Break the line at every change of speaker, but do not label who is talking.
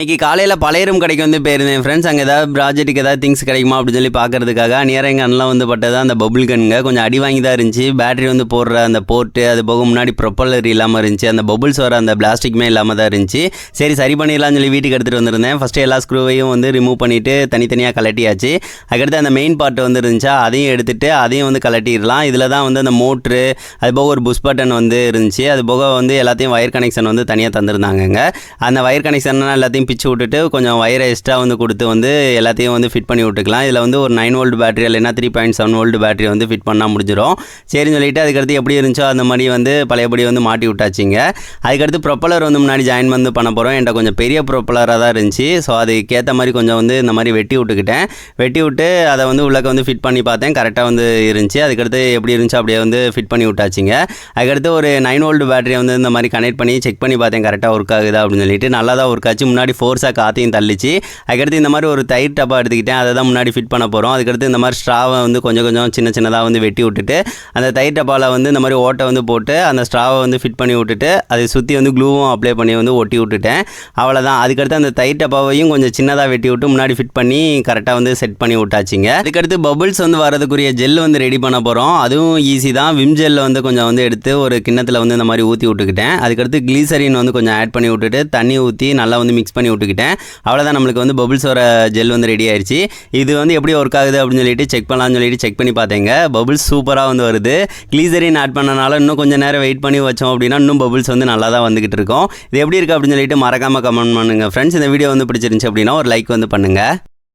இன்னைக்கு காலையில் பழையரும் கடைக்கு வந்து போயிருந்தேன். ஃப்ரெண்ட்ஸ் அங்கே ஏதாவது ப்ராஜெக்ட்டுக்கு ஏதாவது திங்ஸ் கிடைக்குமா அப்படின்னு சொல்லி பார்க்கறதுக்காக நியர் எங்கள் அண்ணலாம் வந்து பட்டது அந்த பபுள் கன்ங்க கொஞ்சம் அடி வாங்கி தான் இருந்துச்சு. பேட்டரி வந்து போடுற அந்த போர்ட்டு அது போக முன்னாடி ப்ரொப்பல்லர் இல்லாமல் இருந்துச்சு. அந்த பபுள்ஸ் வர அந்த பிளாஸ்டிக்குமே இல்லாமல் தான் இருந்துச்சு. சரி சரி பண்ணிடலாம்னு சொல்லி வீட்டுக்கு எடுத்துகிட்டு வந்திருந்தேன். ஃபஸ்ட்டு எல்லா ஸ்க்ரூவையும் வந்து ரிமூவ் பண்ணிவிட்டு தனித்தனியாக கலட்டியாச்சு அதுக்கடுத்து அந்த மெயின் பார்ட் வந்து இருந்துச்சா அதையும் எடுத்துகிட்டு அதையும் வந்து கலட்டிடலாம் இதில் தான் வந்து அந்த மோட்ரு அது போக ஒரு புஷ் பட்டன் வந்து இருந்துச்சு. அது போக வந்து எல்லாத்தையும் வயர் கனெக்ஷன் வந்து தனியாக தந்திருந்தாங்கங்க. அந்த வயர் கனெக்ஷன் எல்லாத்தையும் பிச்சு விட்டுட்டு கொஞ்சம் வயரை எக்ஸ்ட்ரா வந்து கொடுத்து வந்து எல்லாத்தையும் வந்து ஃபிட் பண்ணி விட்டுக்கலாம். இதில் வந்து ஒரு நைன் வோல்ட் பேட்டரி இல்லைன்னா three point seven volt battery வந்து ஃபிட் பண்ணால் முடிஞ்சிடும் சரின்னு சொல்லிட்டு அதுக்கடுத்து எப்படி இருந்துச்சோ அந்த மாதிரி வந்து பழையபடி வந்து மாட்டி விட்டாச்சிங்க. அதுக்கடுத்து ப்ரொப்பலர் வந்து முன்னாடி ஜாயின் வந்து பண்ண போகிறோம் என்கிட்ட கொஞ்சம் பெரிய ப்ரொப்பலராக தான் இருந்துச்சு. ஸோ அதுக்கேற்ற மாதிரி கொஞ்சம் வந்து இந்த மாதிரி வெட்டி விட்டுக்கிட்டேன். வெட்டி விட்டு அதை வந்து உள்ளக்க வந்து ஃபிட் பண்ணி பார்த்தேன். கரெக்டாக வந்து இருந்துச்சு. அதுக்கடுத்து எப்படி இருந்துச்சோ அப்படியே வந்து ஃபிட் பண்ணி விட்டாச்சிங்க. அதுக்கடுத்து ஒரு நைன் வோல்ட் பேட்டரியை வந்து இந்த மாதிரி கனெக்ட் பண்ணி செக் பண்ணி பார்த்தேன். கரெக்டாக ஒர்க் ஆகுதா அப்படின்னு சொல்லிட்டு. நல்லா தான் ஒர்க் ஆச்சு. முன்னாடி ஃபோர்ஸாக காற்றையும் தள்ளிச்சு. அதுக்கடுத்து இந்த மாதிரி ஒரு தயிர் டப்பா எடுத்துக்கிட்டேன். அதை தான் முன்னாடி ஃபிட் பண்ண போகிறோம் அதுக்கடுத்து இந்த மாதிரி ஸ்ட்ராவை வந்து கொஞ்சம் கொஞ்சம் சின்ன சின்னதாக வந்து வெட்டி விட்டுட்டு அந்த தயிர் டப்பாவில் வந்து இந்த மாதிரி ஓட்டை வந்து போட்டு அந்த ஸ்ட்ராவை வந்து ஃபிட் பண்ணி விட்டுட்டு அதை சுற்றி வந்து க்ளூவும் அப்ளை பண்ணி வந்து ஒட்டி விட்டுட்டேன். அவ்வளோதான் அதுக்கடுத்து அந்த தயிர் டப்பாவையும் கொஞ்சம் சின்னதாக வெட்டி விட்டு முன்னாடி ஃபிட் பண்ணி கரெக்டாக வந்து செட் பண்ணி விட்டாச்சிங்க. அதுக்கடுத்து பபுள்ஸ் வந்து வரதுக்குரிய ஜெல் வந்து ரெடி பண்ண போகிறோம் அதுவும் ஈஸி தான். விம் ஜெல்ல வந்து கொஞ்சம் வந்து எடுத்து ஒரு கிண்ணத்தில் வந்து இந்த மாதிரி ஊற்றி விட்டுக்கிட்டேன். அதுக்கடுத்து க்ளீசரின் வந்து கொஞ்சம் ஆட் பண்ணி விட்டுட்டு தண்ணி ஊற்றி நல்லா வந்து மிக்ஸ் பண்ணி விட்டுக்கிட்டேன். அவ்வளோதான் நம்மளுக்கு வந்து பபுள்ஸ் வர ஜெல் வந்து ரெடி ஆயிடுச்சு இது வந்து எப்படி ஒர்க் ஆகுது அப்படின்னு சொல்லிட்டு செக் பண்ணலாம்னு சொல்லிட்டு செக் பண்ணி பார்த்தேங்க. பபுள்ஸ் சூப்பராக வந்து வருது. கிளீசரின் ஆட் பண்ணனால இன்னும் கொஞ்சம் நேரம் வெயிட் பண்ணி வச்சோம் அப்படின்னா இன்னும் பபுள்ஸ் வந்து நல்லா தான் வந்துகிட்டு இருக்கும். இது எப்படி இருக்குது அப்படின்னு சொல்லிட்டு மறக்காமல் கமெண்ட் பண்ணுங்கள் ஃப்ரெண்ட்ஸ் இந்த வீடியோ வந்து பிடிச்சிருந்துச்சு அப்படின்னா ஒரு லைக் வந்து பண்ணுங்கள்